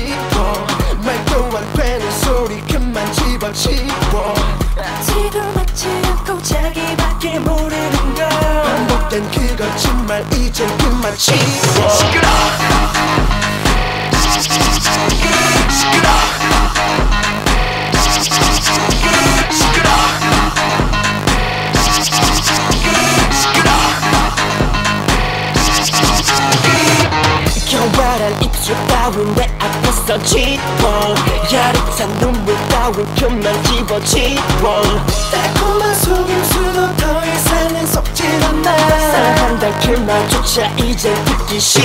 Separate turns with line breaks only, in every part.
치고 말도 안 되는 소리 그만 집어치워.
지도맞지 않고 자기밖에 모르는 걸.
반복된 그 거짓말 이젠 그만 치워
겨울한 입술 따윈 내 앞에서 짓고 야릇한 눈물 따윈 그만 집어치워.
달콤한 속임수도 더 이상은 속지 않아
사랑한다 그 말조차 이제 듣기 싫어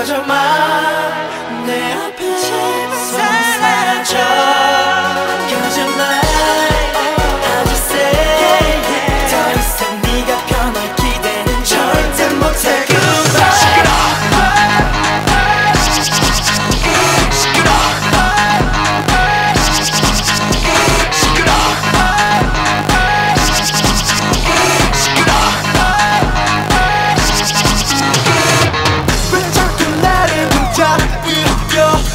맞아 뛰어